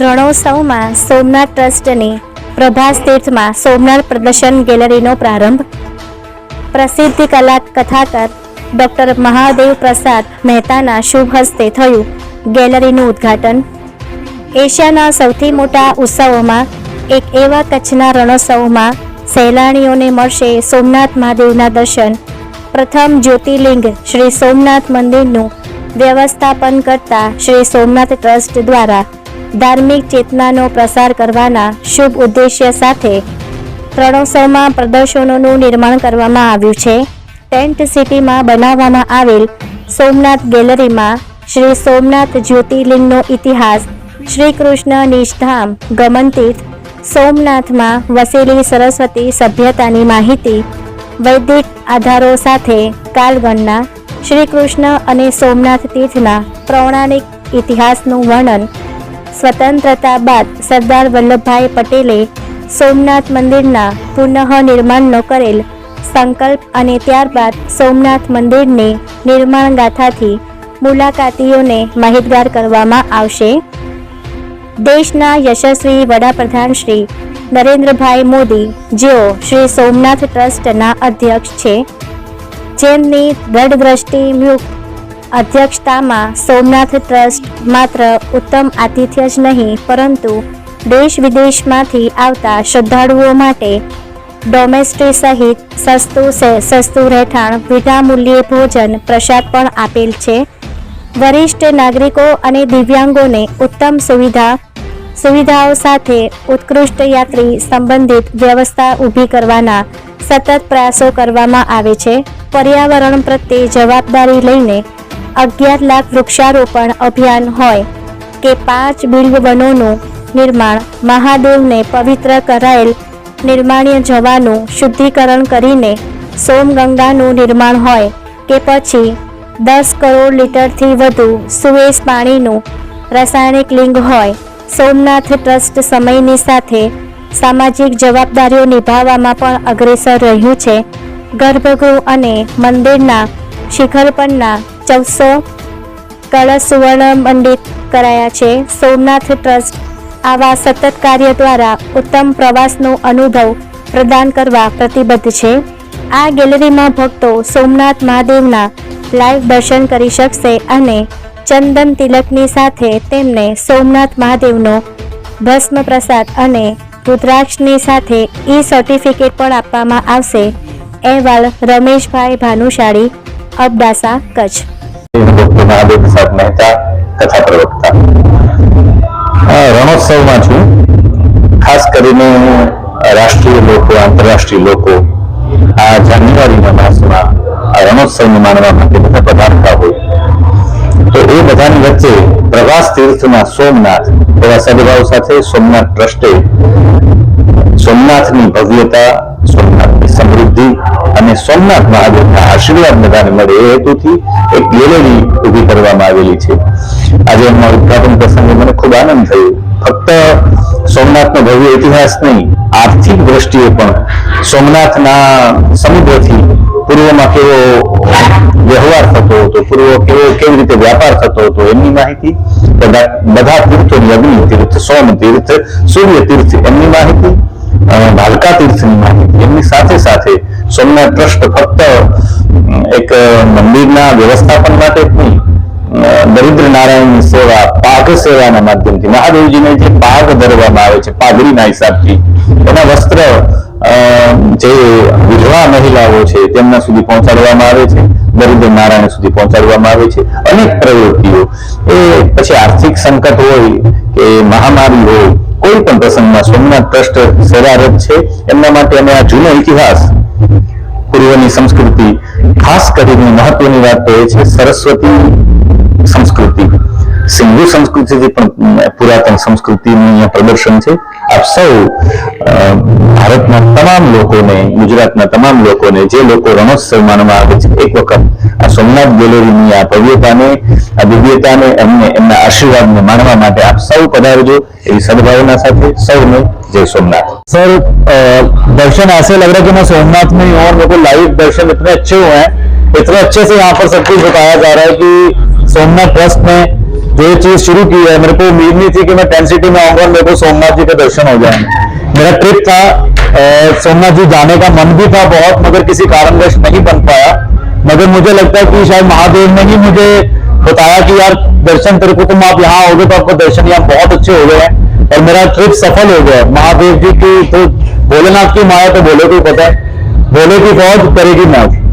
રણોત્સવમાં સોમનાથ ટ્રસ્ટની પ્રભાસ તીર્થમાં સોમનાથ પ્રદર્શન ગેલેરીનો પ્રારંભ. પ્રસિદ્ધ કલા કથાકાર ડોક્ટર મહાદેવ પ્રસાદ મહેતાના શુભ હસ્તે થયું ગેલેરીનું ઉદ્ઘાટન. એશિયાના સૌથી મોટા ઉત્સવોમાં એક એવા કચ્છના રણોત્સવમાં સહેલાણીઓને મળશે સોમનાથ મહાદેવના દર્શન. પ્રથમ જ્યોતિર્લિંગ શ્રી સોમનાથ મંદિરનું વ્યવસ્થાપન કરતા શ્રી સોમનાથ ટ્રસ્ટ દ્વારા ધાર્મિક ચેતનાનો પ્રસાર કરવાના શુભ ઉદ્દેશ્ય સાથે રણોત્સવમાં પ્રદર્શનોનું નિર્માણ કરવામાં આવ્યું છે. ટેન્ટ સિટીમાં બનાવવામાં આવેલ સોમનાથ ગેલેરીમાં શ્રી સોમનાથ જ્યોતિર્લિંગનો ઇતિહાસ, શ્રી કૃષ્ણ નિષ્ધામ ગમનતીર્થ, સોમનાથમાં વસેલી સરસ્વતી સભ્યતાની માહિતી, વૈદિક આધારો સાથે કાલગણના શ્રી કૃષ્ણ અને સોમનાથ તીર્થના પૌરાણિક ઇતિહાસનું વર્ણન સ્વતંત્રતા બાદ સરદાર વલ્લભભાઈ પટેલે સોમનાથ મંદિરના પુનઃનિર્માણનો કરેલ સંકલ્પ અને ત્યારબાદ સોમનાથ મંદિરની નિર્માણ ગાથાથી મુલાકાતીઓને માહિતગાર કરવામાં આવશે. દેશના યશસ્વી વડાપ્રધાન શ્રી નરેન્દ્રભાઈ મોદી જેઓ શ્રી સોમનાથ ટ્રસ્ટના અધ્યક્ષ છે. જેમની દ્રઢદ્રષ્ટિયુક્ત અધ્યક્ષતામાં સોમનાથ ટ્રસ્ટ માત્ર ઉત્તમ આતિથ્ય જ નહીં, પરંતુ દેશ વિદેશમાંથી આવતા શ્રદ્ધાળુઓ માટે ડોમેસ્ટ્રી સહિત સસ્તું સસ્તું રહેઠાણ, વિનામૂલ્યે ભોજન, પ્રસાદ પણ આપેલ છે. વરિષ્ઠ નાગરિકો અને દિવ્યાંગોને ઉત્તમ સુવિધા, સુવિધાઓ સાથે ઉત્કૃષ્ટ યાત્રી સંબંધિત વ્યવસ્થા ઊભી કરવાના સતત પ્રયાસો કરવામાં આવે છે. પર્યાવરણ પ્રત્યે જવાબદારી લઈને અગિયાર લાખ વૃક્ષારોપણ અભિયાન હોય કે પાંચ બિલ્વ વનોનું નિર્માણ મહાદેવને પવિત્ર કરાયેલ નિર્માણ્ય જવાનું શુદ્ધિકરણ કરીને સોમગંગાનું નિર્માણ હોય કે પછી દસ કરોડ લીટરથી વધુ સુવેશ પાણીનું રાસાયણિક લિંગ હોય, સોમનાથ ટ્રસ્ટ સમયની સાથે સામાજિક જવાબદારીઓ નિભાવવામાં પણ અગ્રેસર રહ્યું છે. ગર્ભગૃહ અને મંદિરના શિખર પરના ચૌદસો કળશ સુવર્ણ મંડિત કરાયા છે. સોમનાથ ટ્રસ્ટ આવા સતત કાર્ય દ્વારા ઉત્તમ પ્રવાસનો અનુભવ પ્રદાન કરવા પ્રતિબદ્ધ છે. આ ગેલેરીમાં ભક્તો સોમનાથ મહાદેવના લાઈવ દર્શન કરી શકશે અને ચંદન તિલકની સાથે તેમને સોમનાથ મહાદેવનો ભસ્મ પ્રસાદ અને રુદ્રાક્ષની સાથે ઈ સર્ટિફિકેટ પણ આપવામાં આવશે. અહેવાલ રમેશભાઈ ભાનુશાળી, અબડાસા, કચ્છ. ડોક્ટર મહાદેવ પ્રસાદ મહેતા કથા પ્રવક્તા આ રણોત્સવમાં છું ખાસ કરીને રાષ્ટ્રીય લોકો આંતરરાષ્ટ્રીય લોકો આ જાન્યુઆરીના માસમાં આ રણોત્સવને માણવા માટે બધા પધારતા હોય તો એ બધાની વચ્ચે પ્રવાસ તીર્થના સોમનાથ એવા સદભાવ સાથે સોમનાથ ટ્રસ્ટે સોમનાથની ભવ્યતા સોમનાથની સમૃદ્ધિ અને સોમનાથ મહાદેવના આશીર્વાદ બધાને મળે એ હેતુથી એક ગેલેરી ઊભી કરવામાં આવેલી છે. આજે એમના ઉદઘાટન પ્રસંગે મને ખૂબ આનંદ થયો. ફક્ત સોમનાથનો ભવ્ય ઇતિહાસ નહીં, આર્થિક દ્રષ્ટિએ પણ સોમનાથના સમુદ્રથી પૂર્વમાં કેવો વ્યવહાર થતો હતો, પૂર્વ કેવો કેવી રીતે વ્યાપાર થતો હતો, એમની માહિતી બધા તીર્થોની અગ્નિ તીર્થ, સોમ તીર્થ, સૂર્ય તીર્થ, એમની માહિતી ભાલકા તીર્થની માહિતી, એમની સાથે સોમનાથ ટ્રસ્ટ ફક્ત એક મંદિરના વ્યવસ્થાપન માટે જ નહીં દરિદ્ર નારાયણની સેવા, પાઘ સેવાના માધ્યમથી. મહાદેવજીને જે પાઘ ધરવામાં આવે છે, પાઘડીના હિસાબથી, એના વસ્ત્ર જે વિધવા મહિલાઓ છે, તેમના સુધી પહોંચાડવામાં આવે છે, દરિદ્ર નારાયણ સુધી પહોંચાડવામાં આવે છે, અનેક પ્રવૃત્તિઓ. એ પછી આર્થિક સંકટ હોય કે મહામારી હોય, કોઈ પણ પ્રસંગમાં સોમનાથ ટ્રસ્ટ સેવારત છે, એમના માટે અમે આ જૂનો ઇતિહાસ પૂર્વની સંસ્કૃતિ ખાસ કરીને મહત્વની વાત તો એ છે સરસ્વતી સંસ્કૃતિ. સિંધુ સંસ્કૃતિથી પણ અમ, પુરાતન સંસ્કૃતિનું અહીંયા પ્રદર્શન છે આપ સૌ અ, ભારતના તમામ લોકોને ગુજરાતના તમામ લોકોને જે લોકો રણોત્સવ માનવા આવે છે એક વખત આ સોમનાથ ગેલેરીની આ ભવ્યતાને આ દિવ્યતાને એમને એમના આશીર્વાદને માણવા માટે આપ સૌ પધારજો એવી સદભાવના સાથે સૌને જય સોમનાથ सर अ, दर्शन ऐसे लग रहा है कि मैं सोमनाथ में ही हूँ और मेरे को लाइव दर्शन इतने अच्छे हुए हैं इतने अच्छे से यहाँ पर सब कुछ बताया जा रहा है कि सोमनाथ ट्रस्ट में जो ये चीज़ शुरू की है। मेरे को उम्मीद नहीं थी कि मैं टेंथ सिटी में आऊँगा मेरे को सोमनाथ जी के दर्शन हो जाएँगे। मेरा ट्रिप था सोमनाथ जी जाने का मन भी था बहुत, मगर किसी कारणवश नहीं बन पाया। मगर मुझे लगता है कि शायद महादेव ने ही मुझे बताया कि यार, दर्शन तेरे को, तुम आप यहाँ आओगे तो आपको दर्शन यहाँ बहुत अच्छे हो गए हैं। और मेरा ट्रिप सफल हो गया। है। महादेव जी की तो भोलेनाथ की माया तो भोले को ही पता है। भोले की फौज करेगी मौज